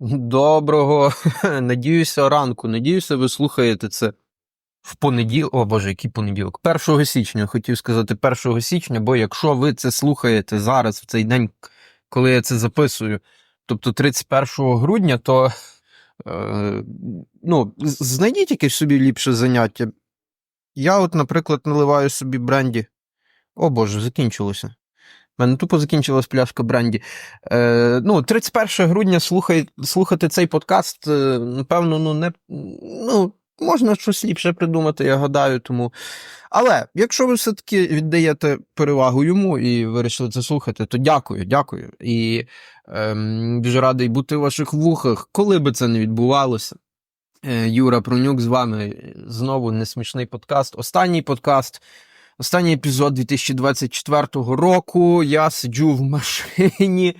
Доброго, надіюся, ранку. Надіюся, ви слухаєте це в понеділок. О Боже, який понеділок? 1 січня, хотів сказати 1 січня, бо якщо ви це слухаєте зараз, в цей день, коли я це записую, тобто 31 грудня, то е, ну, знайдіть якесь собі ліпше заняття. Я, от, наприклад, наливаю собі бренді. О Боже, закінчилося. Мене тупо закінчилась пляшка бренді. Е, ну, 31 грудня слухай, слухати цей подкаст, е, напевно, ну, не, ну, можна щось ліпше придумати, я гадаю. Тому. Але якщо ви все-таки віддаєте перевагу йому і вирішили це слухати, то дякую, дякую. І ем, дуже радий бути в ваших вухах, коли би це не відбувалося. Е, Юра Пронюк з вами знову несмішний подкаст. Останній подкаст. Останній епізод 2024 року. Я сиджу в машині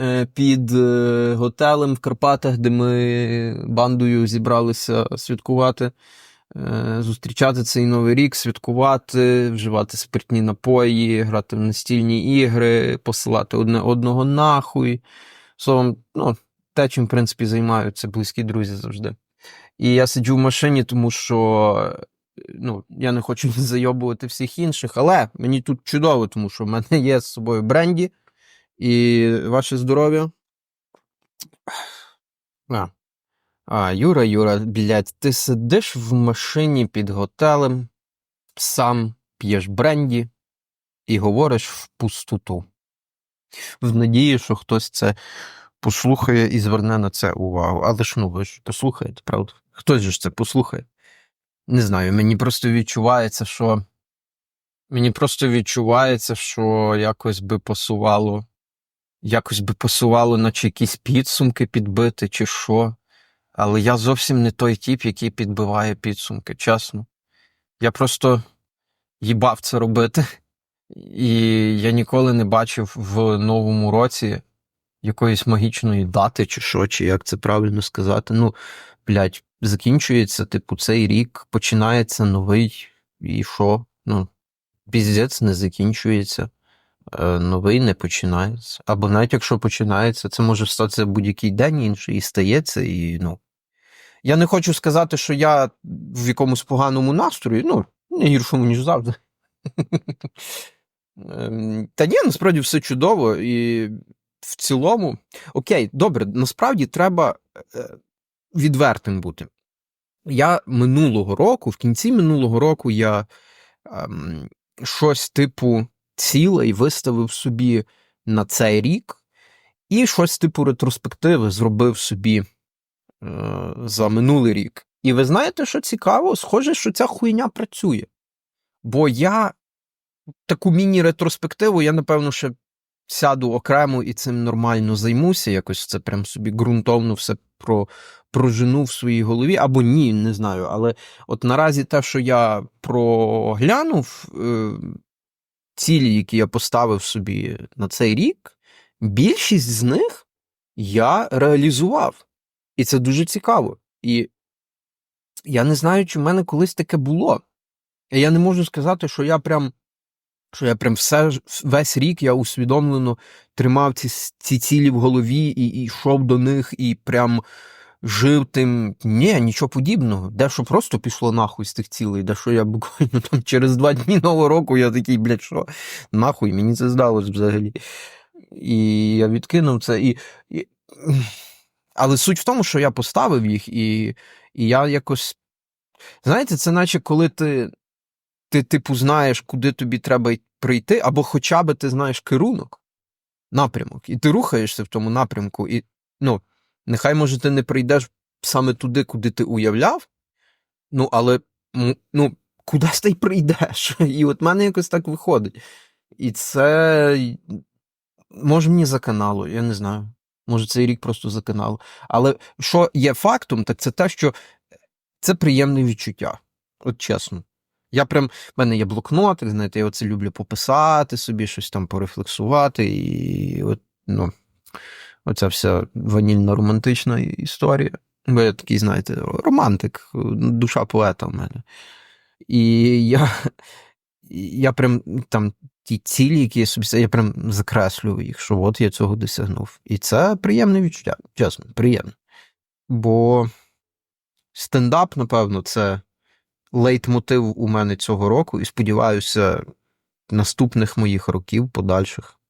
е, під е, готелем в Карпатах, де ми бандою зібралися святкувати, е, зустрічати цей новий рік, святкувати, вживати спиртні напої, грати в настільні ігри, посилати одне одного нахуй. Словом, ну, те, чим, в принципі, займаються близькі друзі завжди. І я сиджу в машині, тому що ну, я не хочу зайобувати всіх інших, але мені тут чудово, тому що в мене є з собою бренді і ваше здоров'я. А. а, Юра, Юра, блядь, ти сидиш в машині під готелем, сам п'єш бренді і говориш в пустоту. В надії, що хтось це послухає і зверне на це увагу. Але ж ну ви ж послухаєте, правда? Хтось же ж це послухає. Не знаю, мені просто відчувається, що. Мені просто відчувається, що якось би посувало. Якось би посувало, наче якісь підсумки підбити, чи що. Але я зовсім не той тип, який підбиває підсумки, чесно. Я просто їбав це робити. І я ніколи не бачив в новому році якоїсь магічної дати, чи що, чи як це правильно сказати. Ну, блядь, закінчується, типу, цей рік, починається новий, і що? Ну, піздець не закінчується, е, новий не починається. Або навіть якщо починається, це може статися будь-який день інший, і стається, і ну. Я не хочу сказати, що я в якомусь поганому настрої, ну, не гіршому, ніж завжди. Ем, Та ні, насправді все чудово, і в цілому, окей, добре, насправді треба е, відвертим бути. Я минулого року, в кінці минулого року, я ем, щось типу цілей виставив собі на цей рік, і щось типу ретроспективи зробив собі е, за минулий рік. І ви знаєте, що цікаво? Схоже, що ця хуйня працює. Бо я таку міні-ретроспективу, я, напевно, ще сяду окремо і цим нормально займуся, якось це прям собі ґрунтовно все про, прожену в своїй голові, або ні, не знаю. Але от наразі те, що я проглянув, е, цілі, які я поставив собі на цей рік, більшість з них я реалізував. І це дуже цікаво. І я не знаю, чи в мене колись таке було. Я не можу сказати, що я прям. Що я прям все весь рік я усвідомлено тримав ці, ці цілі в голові і, і йшов до них, і прям жив тим. Ні, нічого подібного. Дещо просто пішло нахуй з тих цілей, дещо я буквально там через два дні нового року я такий, блядь, що нахуй, мені це здалося взагалі. І я відкинув це. І, і... Але суть в тому, що я поставив їх, і, і я якось. Знаєте, це наче коли ти ти, типу, знаєш, куди тобі треба прийти, або хоча б ти знаєш керунок, напрямок, і ти рухаєшся в тому напрямку, і ну, нехай, може, ти не прийдеш саме туди, куди ти уявляв, ну, але ну, кудись ти й прийдеш. І от мене якось так виходить. І це може мені за каналу, я не знаю. Може, цей рік просто за каналу. Але що є фактом, так це те, що це приємне відчуття. От чесно. Я прям, в мене є блокнот, знаєте, я оце люблю пописати собі, щось там порефлексувати, і от, ну, оця вся ванільна романтична історія. Бо я такий, знаєте, романтик, душа поета в мене. І я, я прям там ті цілі, які я собі я прям закреслюю їх, що от я цього досягнув. І це приємне відчуття, чесно, приємне. Бо стендап, напевно, це лейтмотив у мене цього року, і сподіваюся, наступних моїх років, подальших.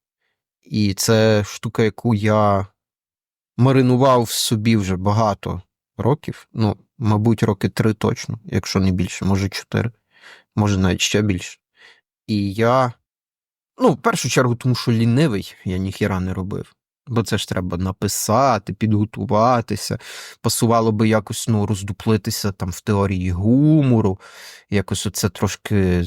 І це штука, яку я маринував в собі вже багато років. Ну, мабуть, роки три точно, якщо не більше, може чотири, може навіть ще більше. І я, ну, в першу чергу, тому що лінивий, я ніхіра не робив. Бо це ж треба написати, підготуватися, пасувало би якось ну, роздуплитися там в теорії гумору, якось оце трошки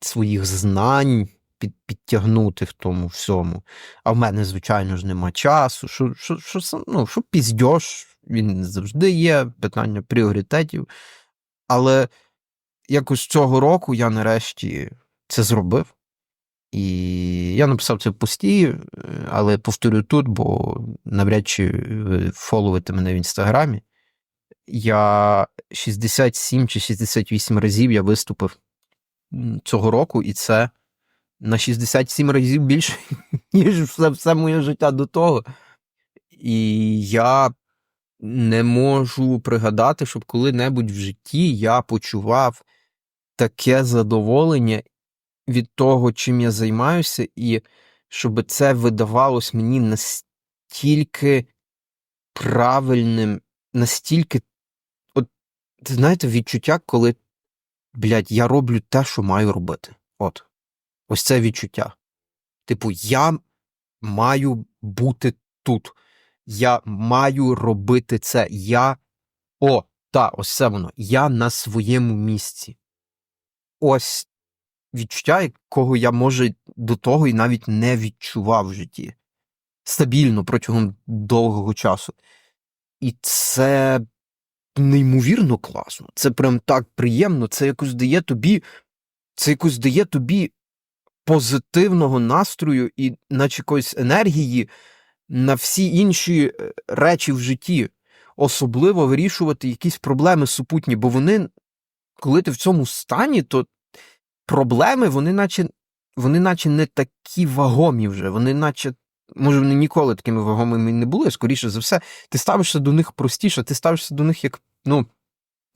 своїх знань під, підтягнути в тому всьому. А в мене, звичайно ж, нема часу. Що, що, що, ну, що піздьош, він завжди є, питання пріоритетів. Але якось цього року я нарешті це зробив. І я написав це в пості, е, але повторю тут, бо навряд чи ви фоловите мене в інстаграмі. Я 67 чи 68 разів я виступив цього року, і це на 67 разів більше, ніж все, все моє життя до того. І я не можу пригадати, щоб коли-небудь в житті я почував таке задоволення від того, чим я займаюся, і щоб це видавалось мені настільки правильним, настільки, от, знаєте, відчуття, коли, блядь, я роблю те, що маю робити. От. Ось це відчуття. Типу, я маю бути тут. Я маю робити це. Я. О, та, ось це воно. Я на своєму місці. Ось відчуття, якого я, може, до того і навіть не відчував в житті. Стабільно протягом довгого часу. І це неймовірно класно. Це прям так приємно. Це якось дає тобі. Це якось дає тобі позитивного настрою і, наче якоїсь енергії на всі інші е, речі в житті, особливо вирішувати якісь проблеми супутні, бо вони, коли ти в цьому стані, то проблеми, вони наче, вони наче не такі вагомі вже, вони наче. Може, вони ніколи такими вагомими не були, скоріше за все, ти ставишся до них простіше, ти ставишся до них як, ну,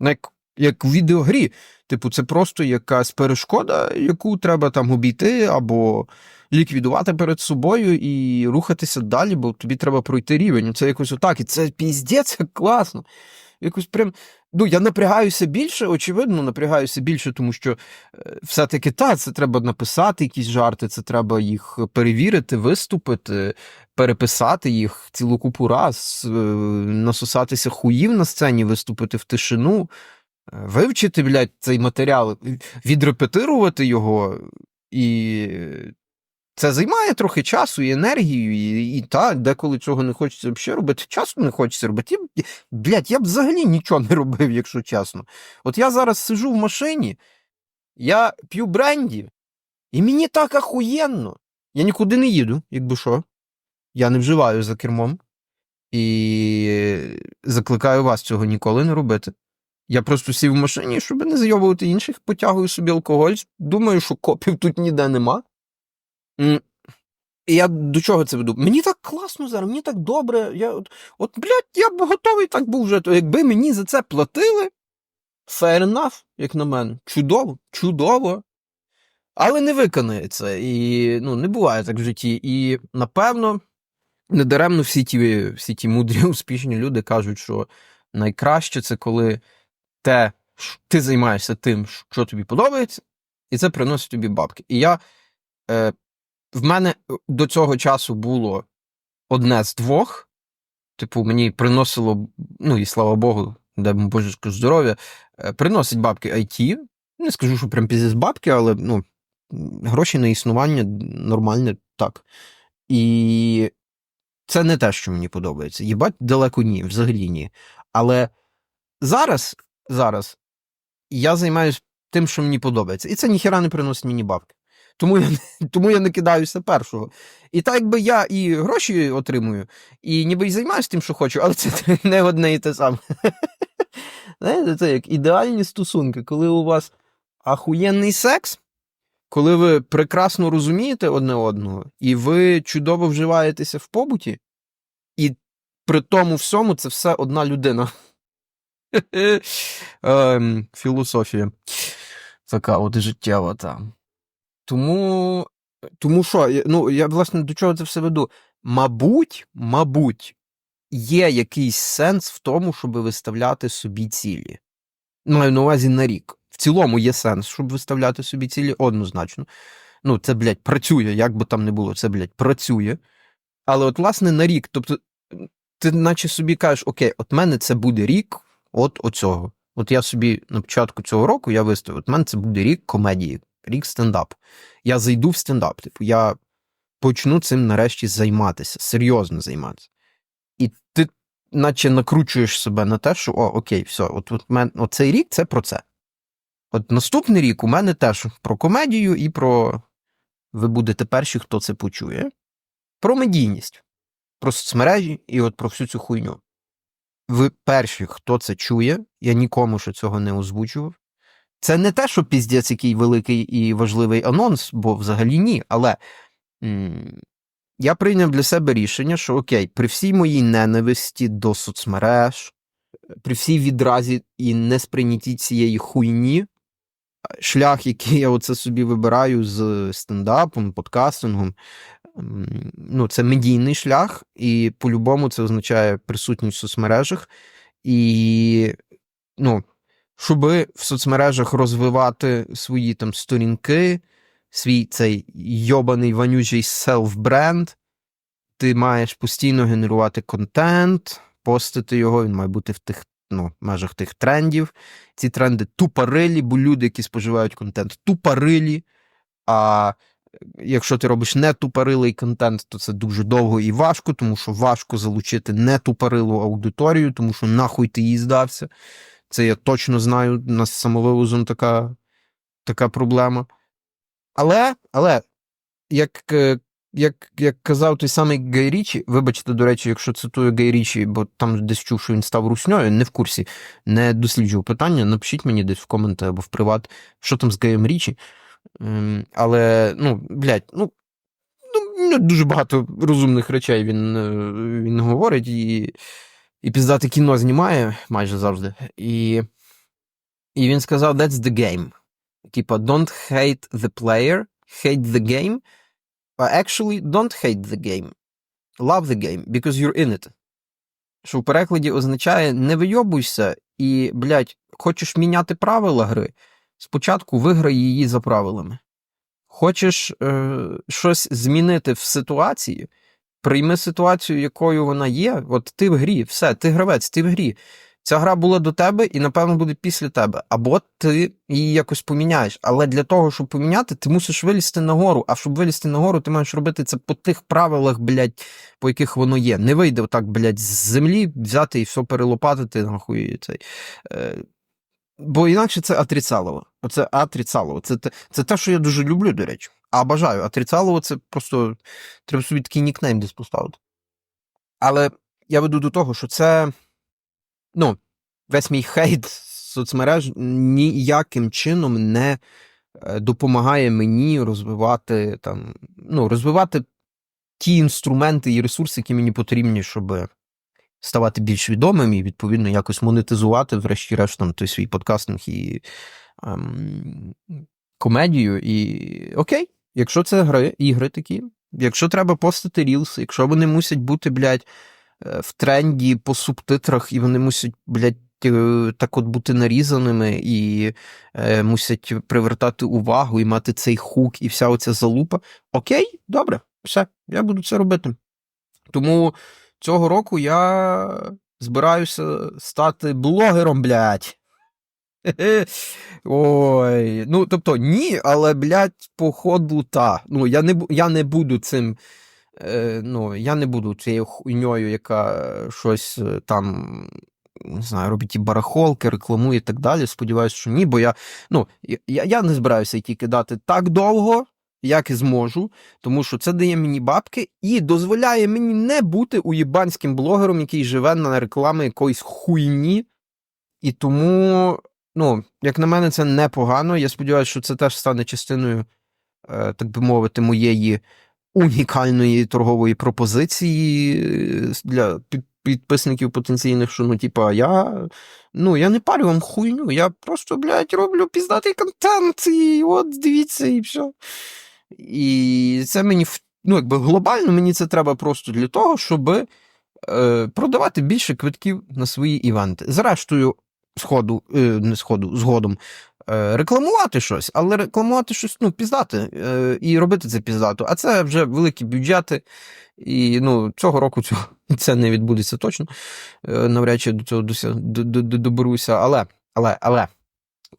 як, як в відеогрі. Типу, це просто якась перешкода, яку треба там обійти або ліквідувати перед собою і рухатися далі, бо тобі треба пройти рівень. Це якось отак. І це піздець, класно. Якось прям. Ну, я напрягаюся більше, очевидно, напрягаюся більше, тому що е, все-таки та, це треба написати якісь жарти, це треба їх перевірити, виступити, переписати їх цілу купу раз, е, насосатися хуїв на сцені, виступити в тишину, е, вивчити, блядь, цей матеріал, відрепетирувати його, і це займає трохи часу і енергію, і, і та, деколи цього не хочеться взагалі робити, часу не хочеться робити. Я, блядь, я б взагалі нічого не робив, якщо чесно. От я зараз сижу в машині, я п'ю бренді, і мені так ахуєнно. Я нікуди не їду, якби що. Я не вживаю за кермом. І закликаю вас цього ніколи не робити. Я просто сів в машині, щоб не зайобувати інших, потягую собі алкоголь. Думаю, що копів тут ніде нема. Я до чого це веду? Мені так класно зараз, мені так добре. Я, от, от, блядь, я б готовий так був вже. Якби мені за це платили, fair enough, як на мене. Чудово, чудово. Але не виконається. І ну, не буває так в житті. І напевно, недаремно всі ті, всі ті мудрі, успішні люди кажуть, що найкраще це коли те, ти займаєшся тим, що тобі подобається, і це приносить тобі бабки. І я. Е, в мене до цього часу було одне з двох. Типу, мені приносило, ну і слава Богу, дай божечко здоров'я, е, приносить бабки IT. Не скажу, що прям піздець бабки, але ну, гроші на існування нормальне так. І це не те, що мені подобається. Їбать, далеко ні, взагалі ні. Але зараз, зараз я займаюся тим, що мені подобається. І це ніхіра не приносить мені бабки. Тому я, тому я не кидаюся першого. І так якби я і гроші отримую, і ніби й займаюся тим, що хочу, але це не одне і те саме. Знаєте, це як ідеальні стосунки, коли у вас ахуєнний секс, коли ви прекрасно розумієте одне одного, і ви чудово вживаєтеся в побуті, і при тому всьому це все одна людина. Ем, Філософія. Така от життєва там. Тому, тому що, ну, я власне до чого це все веду? Мабуть, мабуть, є якийсь сенс в тому, щоб виставляти собі цілі. Маю на увазі на рік. В цілому є сенс, щоб виставляти собі цілі однозначно. Ну, це, блядь, працює, як би там не було, це, блядь, працює. Але от, власне, на рік, тобто, ти наче собі кажеш, окей, от мене це буде рік от оцього. От я собі на початку цього року я виставив, от мене це буде рік комедії, рік стендапу. Я зайду в стендап, типу, я почну цим нарешті займатися, серйозно займатися. І ти, наче накручуєш себе на те, що о, окей, все, от, от, мен, цей рік це про це. От наступний рік у мене теж про комедію і про. Ви будете перші, хто це почує. Про медійність, про соцмережі і от про всю цю хуйню. Ви перші, хто це чує, я нікому ще цього не озвучував. Це не те, що піздець який великий і важливий анонс, бо взагалі ні. Але м, я прийняв для себе рішення, що окей, при всій моїй ненависті до соцмереж, при всій відразі і несприйнятті цієї хуйні, шлях, який я оце собі вибираю з стендапом, подкастингом, м, ну, це медійний шлях, і по-любому це означає присутність в соцмережах. І, ну, щоби в соцмережах розвивати свої там сторінки, свій цей йобаний вонючий селф-бренд, ти маєш постійно генерувати контент, постити його, він має бути в тих ну, межах тих трендів. Ці тренди тупорилі, бо люди, які споживають контент, тупорилі. А якщо ти робиш не тупорилий контент, то це дуже довго і важко, тому що важко залучити не тупорилу аудиторію, тому що нахуй ти їй здався. Це я точно знаю, у нас самовивозом така, така проблема. Але, але, як, е, як, як казав той самий Гай Річі, вибачте, до речі, якщо цитую Гай Річі, бо там десь чув, що він став русньою, не в курсі, не досліджував питання, напишіть мені десь в коменти або в приват, що там з Гаєм Річі. Ем, Але, ну, блядь, ну, ну, дуже багато розумних речей він, е, він говорить і, і піздати кіно знімає майже завжди. І, і він сказав: That's the game. Типа, don't hate the player, hate the game. Actually, don't hate the game. Love the game, because you're in it. Що в перекладі означає не вийобуйся і, блядь, хочеш міняти правила гри, спочатку виграй її за правилами. Хочеш е, щось змінити в ситуації, прийми ситуацію, якою вона є. От ти в грі, все, ти гравець, ти в грі. Ця гра була до тебе і, напевно, буде після тебе. Або ти її якось поміняєш. Але для того, щоб поміняти, ти мусиш вилізти нагору. А щоб вилізти нагору, ти маєш робити це по тих правилах, блядь, по яких воно є. Не вийде отак, блядь, з землі взяти і все перелопатити, нахуй цей. Е, Бо інакше це отрицалово. Оце отрицалово. Це, те- це те, що я дуже люблю, до речі. А бажаю. Отрицалово це просто треба собі такий нікнейм десь поставити. Але я веду до того, що це. Ну, весь мій хейт соцмереж ніяким чином не е, допомагає мені розвивати там, ну, розвивати ті інструменти і ресурси, які мені потрібні, щоб ставати більш відомим і, відповідно, якось монетизувати, врешті-решт, там, той свій подкастинг і ем, комедію. І окей, якщо це гри, ігри такі, якщо треба постити рілси, якщо вони мусять бути, блядь, е, в тренді по субтитрах, і вони мусять, блядь, е, так от бути нарізаними і е, мусять привертати увагу і мати цей хук і вся оця залупа. Окей, добре, все, я буду це робити. Тому цього року я збираюся стати блогером, блядь. Ой, ну тобто ні, але, блядь, походу, та. Ну, я не, я не буду цим. Е, ну, я не буду цією хуйньою, яка щось е, там, не знаю, робить і барахолки, рекламує і так далі. Сподіваюся, що ні, бо я, ну, я, я не збираюся йти кидати так довго, як і зможу, тому що це дає мені бабки і дозволяє мені не бути уєбанським блогером, який живе на реклами якоїсь хуйні. І тому, ну, як на мене, це непогано. Я сподіваюся, що це теж стане частиною е, так би мовити, моєї унікальної торгової пропозиції е, для підписників потенційних, що ну, типа, я. Ну, я не парю вам хуйню, я просто, блядь, роблю піздатий контент, і от дивіться, і все. І це мені ну, якби глобально мені це треба просто для того, щоб е, продавати більше квитків на свої івенти. Зрештою, сходу, е, не сходу, згодом е, рекламувати щось, але рекламувати щось ну, піздати е, і робити це піздато. А це вже великі бюджети. І ну, цього року цього, це не відбудеться точно. Навряд чи до цього доберуся. Але, але, але,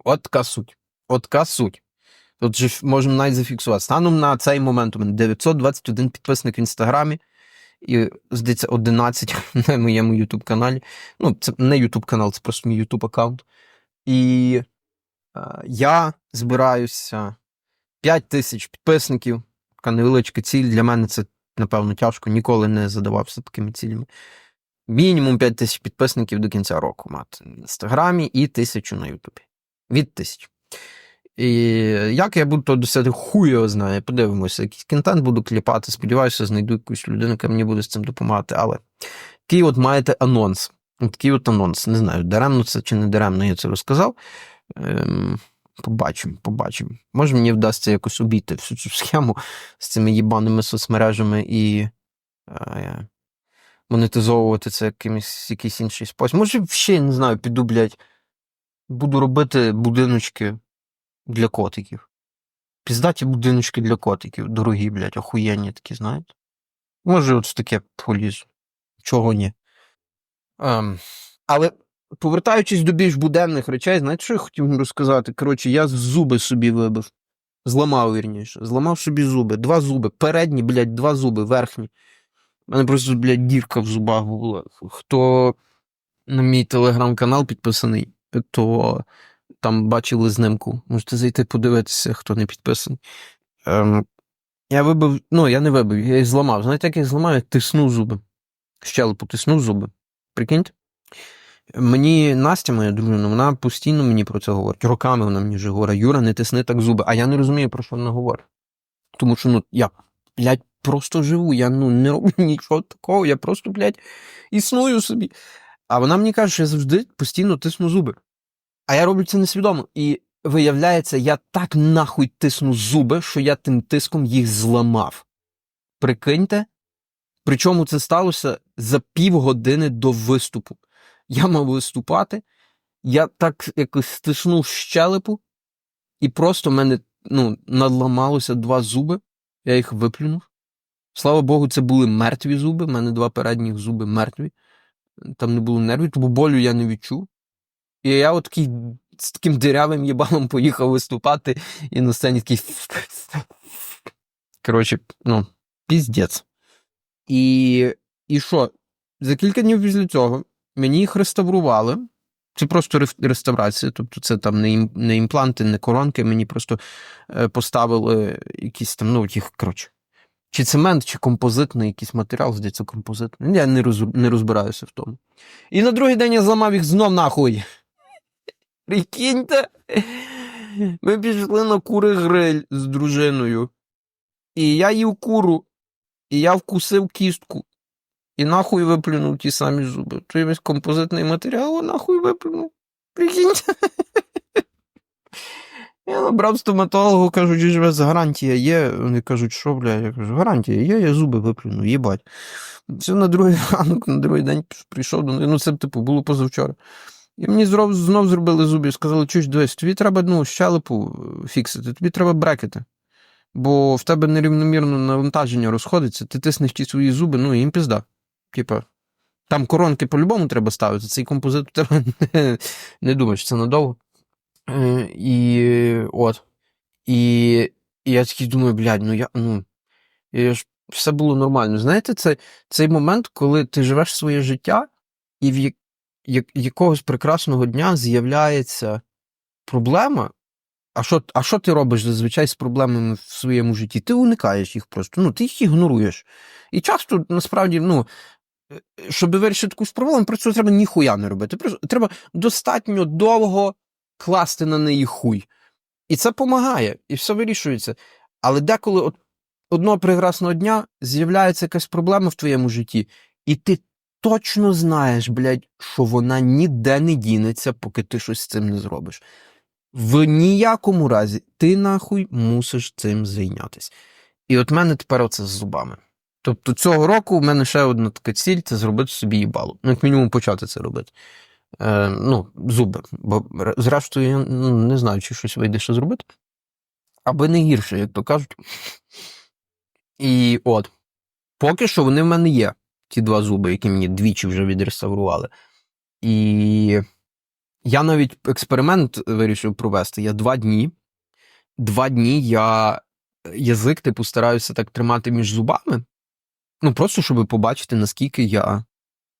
от суть. От така суть. Тут же можемо навіть зафіксувати. Станом на цей момент у мене 921 підписник в інстаграмі, і, здається, 11 на моєму YouTube каналі. Ну, це не YouTube канал, це просто мій YouTube аккаунт. І е, я збираюся 5 тисяч підписників. Така невеличка ціль. Для мене це, напевно, тяжко. Ніколи не задавався такими цілями. Мінімум 5 тисяч підписників до кінця року мати в інстаграмі і тисячу на Ютубі. Від тисяч. І як я буду то досягти, хуй його знає. Подивимося, якийсь контент буду кліпати. Сподіваюся, знайду якусь людину, яка мені буде з цим допомагати. Але такий от маєте анонс. Такий от анонс. Не знаю, даремно це чи не даремно я це розказав. Ем, побачимо, побачимо. Може, мені вдасться якось обійти всю цю схему з цими їбаними соцмережами і е, монетизовувати це якимось якийсь інший спосіб. Може, ще не знаю, піду, блядь, буду робити будиночки для котиків. Піздаті будиночки для котиків, дорогі, блядь, охуєнні такі, знаєте. Може, от таке полізу. Чого ні. Ем, але повертаючись до більш буденних речей, знаєте, що я хотів розказати? Коротше, я зуби собі вибив. Зламав, вірніше. Зламав собі зуби. Два зуби. Передні, блядь, два зуби, верхні. У мене просто, блядь, дірка в зубах була. Хто на мій телеграм-канал підписаний, то там бачили знимку. Можете зайти подивитися, хто не підписаний. Ем, я вибив, ну, я не вибив, я їх зламав. Знаєте, як я їх зламав? Я тиснув зуби. Щелепу тиснув зуби. Прикиньте? Мені Настя, моя дружина, вона постійно мені про це говорить. Роками вона мені вже говорить, Юра, не тисни так зуби. А я не розумію, про що вона говорить. Тому що, ну, я, блядь, просто живу, я ну, не роблю нічого такого, я просто, блядь, існую собі. А вона мені каже, що я завжди постійно тисну зуби. А я роблю це несвідомо. І виявляється, я так нахуй тисну зуби, що я тим тиском їх зламав. Прикиньте, причому це сталося за півгодини до виступу. Я мав виступати, я так якось стиснув щелепу, і просто в мене ну, надламалося два зуби, я їх виплюнув. Слава Богу, це були мертві зуби, в мене два передніх зуби мертві. Там не було нервів, тому болю я не відчув. І я от такий з таким дирявим їбалом поїхав виступати, і на сцені такий. Коротше, ну, піздець. І, і що? За кілька днів після цього мені їх реставрували. Це просто реставрація, тобто це там не, ім- не імпланти, не коронки, мені просто е, поставили якісь там, ну, їх, коротше, чи цемент, чи композитний якийсь матеріал, здається, композитний. Я не, роз, не розбираюся в тому. І на другий день я зламав їх знов нахуй. Прикиньте, ми пішли на кури гриль з дружиною. І я їв куру, і я вкусив кістку. І нахуй виплюнув ті самі зуби. Той весь композитний матеріал, а нахуй виплюнув. Прикиньте. Я набрав стоматологу, кажу, чи ж вас гарантія є. Вони кажуть, що, бля, я кажу, гарантія є, я зуби виплюну, їбать. Все на другий ранок, на другий день прийшов до них. Ну, це, типу, було позавчора. І мені знов, знов зробили зуби, сказали, чуєш, дивись, тобі треба ну, щелепу фіксити, тобі треба брекети. Бо в тебе нерівномірно навантаження розходиться, ти тиснеш ті свої зуби, ну і їм пізда. Типа, там коронки по-любому треба ставити, цей композит треба не, не думаєш, це надовго. Е, І от. І, і я такий думаю, блядь, ну я. ну, і ж все було нормально. Знаєте, це цей момент, коли ти живеш своє життя, і в якогось прекрасного дня з'являється проблема. А що, а що ти робиш зазвичай з проблемами в своєму житті? Ти уникаєш їх просто, ну, ти їх ігноруєш. І часто, насправді, ну, е, щоб вирішити таку проблему, просто треба ніхуя не робити. Просто треба достатньо довго класти на неї хуй. І це допомагає, і все вирішується. Але деколи от одного прекрасного дня з'являється якась проблема в твоєму житті, і ти точно знаєш, блядь, що вона ніде не дінеться, поки ти щось з цим не зробиш. В ніякому разі ти нахуй мусиш цим зайнятися. І от мене тепер оце з зубами. Тобто цього року в мене ще одна така ціль це зробити собі їбало. Ну, як мінімум, почати це робити. Е, ну, зуби. Бо зрештою, я ну, не знаю, чи щось вийде ще зробити. Аби не гірше, як то кажуть. І от, поки що вони в мене є, ті два зуби, які мені двічі вже відреставрували. І я навіть експеримент вирішив провести. Я два дні. Два дні я язик, типу, стараюся так тримати між зубами. Ну, просто щоб побачити, наскільки я.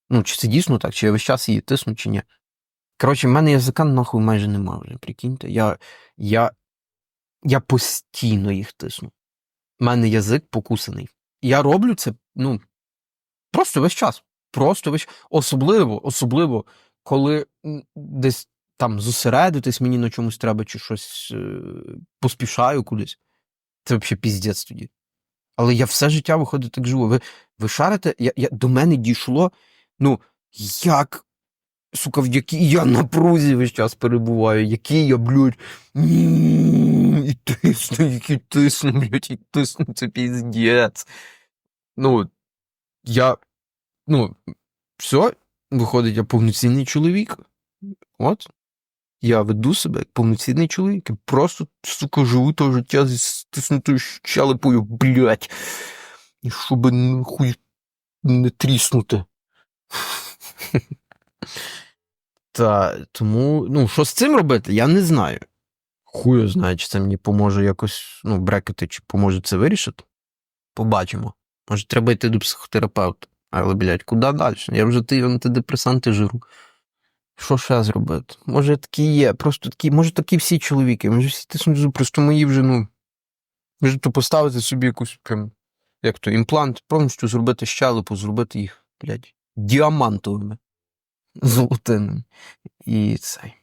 Ну, чи це дійсно так, чи я весь час її тисну, чи ні. Коротше, в мене язика нахуй майже нема вже, прикиньте. Я, я, я постійно їх тисну. У мене язик покусаний. Я роблю це, ну, просто весь час. Просто весь особливо, особливо, коли десь там зосередитись мені на чомусь треба, чи щось е, поспішаю кудись. Це взагалі піздець тоді. Але я все життя виходить так живу. Ви, ви шарите, я, я, до мене дійшло, ну, як, сука, в якій я напрузі весь час перебуваю, який я, блядь, і тисну, який тисну, блядь, і тисну, це піздець. Ну, я, ну, все, виходить, я повноцінний чоловік. От. Я веду себе як повноцінний чоловік. і Просто, сука, живу то життя зі стиснутою щелепою, блядь. І щоб нахуй не тріснути. Та тому, ну, що з цим робити, я не знаю. Хую знає, чи це мені поможе якось, ну, брекети, чи поможе це вирішити. Побачимо. Може, треба йти до психотерапевта. Але, блядь, куди далі? Я вже ті антидепресанти жиру. Що ще зробити? Може, такі є, просто такі, може, такі всі чоловіки, може, всі тиснуть просто мої вже, ну. Може, то поставити собі якусь прям, як то, імплант, повністю зробити щелепу, зробити їх, блядь, діамантовими, золотими. І цей.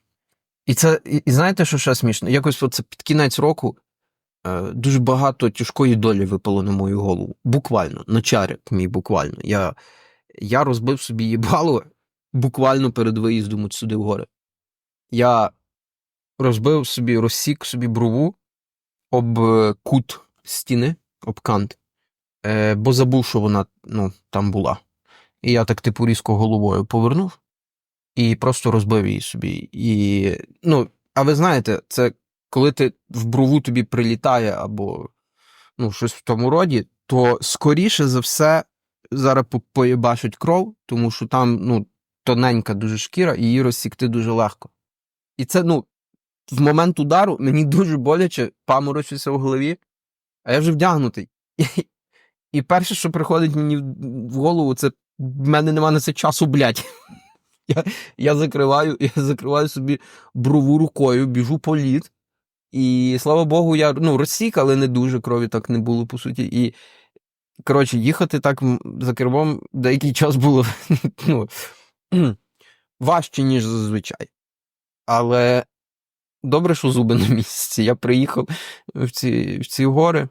І це, і, і знаєте, що ще смішно? Якось оце під кінець року дуже багато тяжкої долі випало на мою голову. Буквально, на чарик мій буквально. Я, я розбив собі їбало буквально перед виїздом сюди в гори. Я розбив собі, розсік собі брову об е, кут стіни, об кант, е, бо забув, що вона ну, там була. І я так типу різко головою повернув і просто розбив її собі. І, ну, а ви знаєте, це коли ти в брову тобі прилітає або ну, щось в тому роді, то скоріше за все зараз по- поєбашить кров, тому що там ну, тоненька дуже шкіра, і її розсікти дуже легко. І це, ну, в момент удару мені дуже боляче, паморочиться в голові, а я вже вдягнутий. І, перше, що приходить мені в голову, це в мене нема на це часу, блядь. Я, я закриваю, я закриваю собі брову рукою, біжу по лід. І слава Богу, я ну, розсік, але не дуже крові так не було, по суті. І, коротше, їхати так за кермом деякий час було ну, важче, ніж зазвичай. Але добре, що зуби на місці. Я приїхав в ці, в ці гори,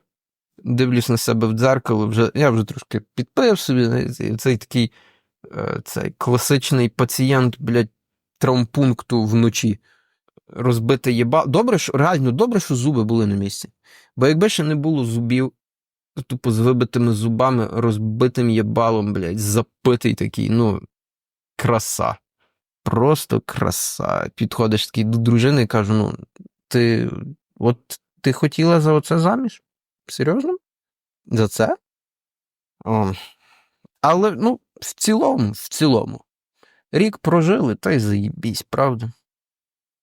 дивлюсь на себе в дзеркало, вже, я вже трошки підпив собі, цей такий е, цей класичний пацієнт, блядь, травмпункту вночі. Розбите єба. Добре, що реально добре, що зуби були на місці. Бо якби ще не було зубів, тупо з вибитими зубами, розбитим єбалом, блядь, запитий такий, ну, краса. Просто краса. Підходиш такий до дружини і кажу: ну, ти от ти хотіла за оце заміж? Серйозно? За це? О. Але, ну, в цілому, в цілому. Рік прожили, та й заїбісь, правда?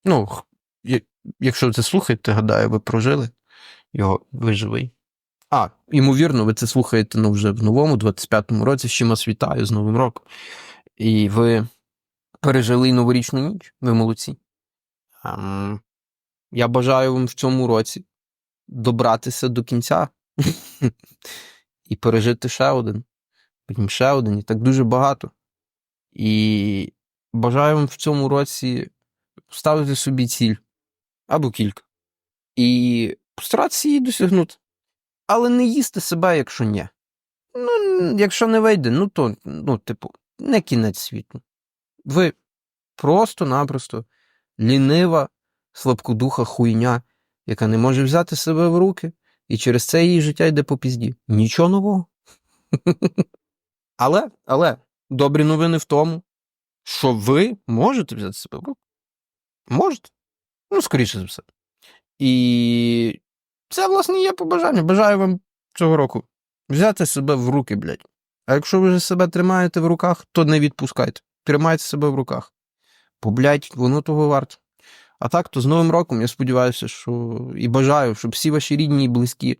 Ну, якщо ви це слухаєте, гадаю, ви прожили його, ви живий. А, ймовірно, ви це слухаєте ну, вже в новому, 25-му році, з чим вас вітаю з Новим роком. І ви пережили новорічну ніч, ви молодці. Ем, я бажаю вам в цьому році добратися до кінця і пережити ще один, потім ще один, і так дуже багато. І бажаю вам в цьому році ставити собі ціль або кілька. І постаратися її досягнути. але не їсти себе, якщо ні. Ну, якщо не вийде, ну то, ну, типу, не кінець світу. Ви просто-напросто лінива, слабкодуха хуйня, яка не може взяти себе в руки, і через це її життя йде по пізді. Нічого нового. Але, але, добрі новини в тому, що ви можете взяти себе в руки. Можете. Ну, скоріше за все. І це, власне, є побажання. Бажаю вам цього року взяти себе в руки, блядь. А якщо ви себе тримаєте в руках, то не відпускайте. Тримайте себе в руках. Бо, блядь, воно того варто. А так, то з Новим роком я сподіваюся, що і бажаю, щоб всі ваші рідні і близькі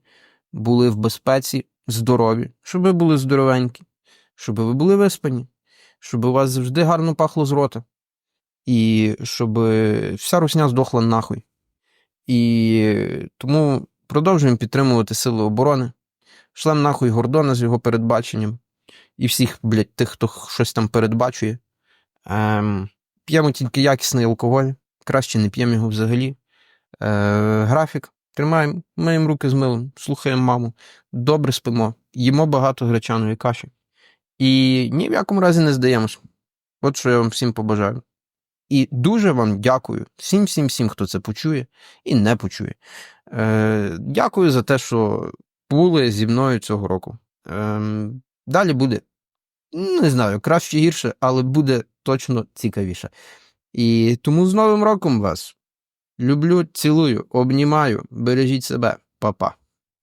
були в безпеці, здорові, щоб ви були здоровенькі, щоб ви були виспані, щоб у вас завжди гарно пахло з рота, і щоб вся русня здохла нахуй. І тому продовжуємо підтримувати Сили оборони. Шлем нахуй Гордона з його передбаченням. І всіх, блядь, тих, хто щось там передбачує. Ем, п'ємо тільки якісний алкоголь, краще не п'ємо його взагалі. Е, графік. Тримаємо, миємо руки з милом, слухаємо маму, добре спимо, їмо багато гречаної каші. І ні в якому разі не здаємось. От що я вам всім побажаю. І дуже вам дякую всім, всім, всім, хто це почує і не почує. Е, дякую за те, що були зі мною цього року. Е, далі буде, не знаю, краще гірше, але буде точно цікавіше. І тому з Новим роком вас. Люблю, цілую, обнімаю, бережіть себе, Па-па.